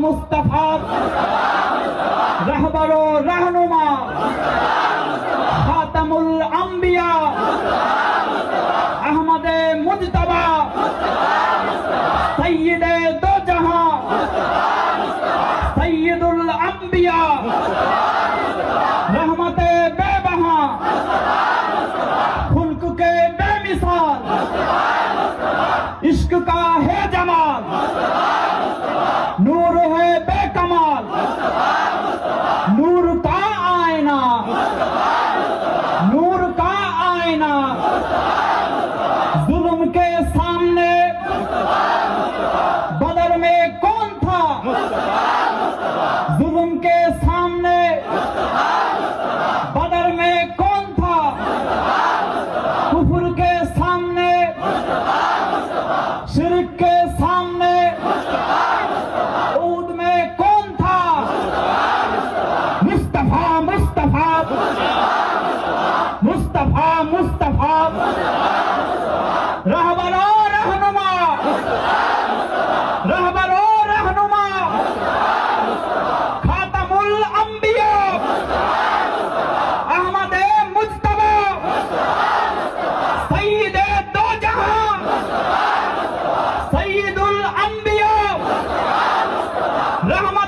मुस्तफ़ा रहनुमा खातमुल अंबिया अहमद मुजतबा सैयद दो जहाँ सैयदुल अंबिया মুস্তাফা মুস্তাফা। মুস্তাফা মুস্তাফা। রহমান রহনুমা। রহমান রহনুমা। খাতামুল আম্বিয়া। আহমদে মুস্তাফা সৈয়দে দো জাহান সৈয়দুল আম্বিয়া। রহমান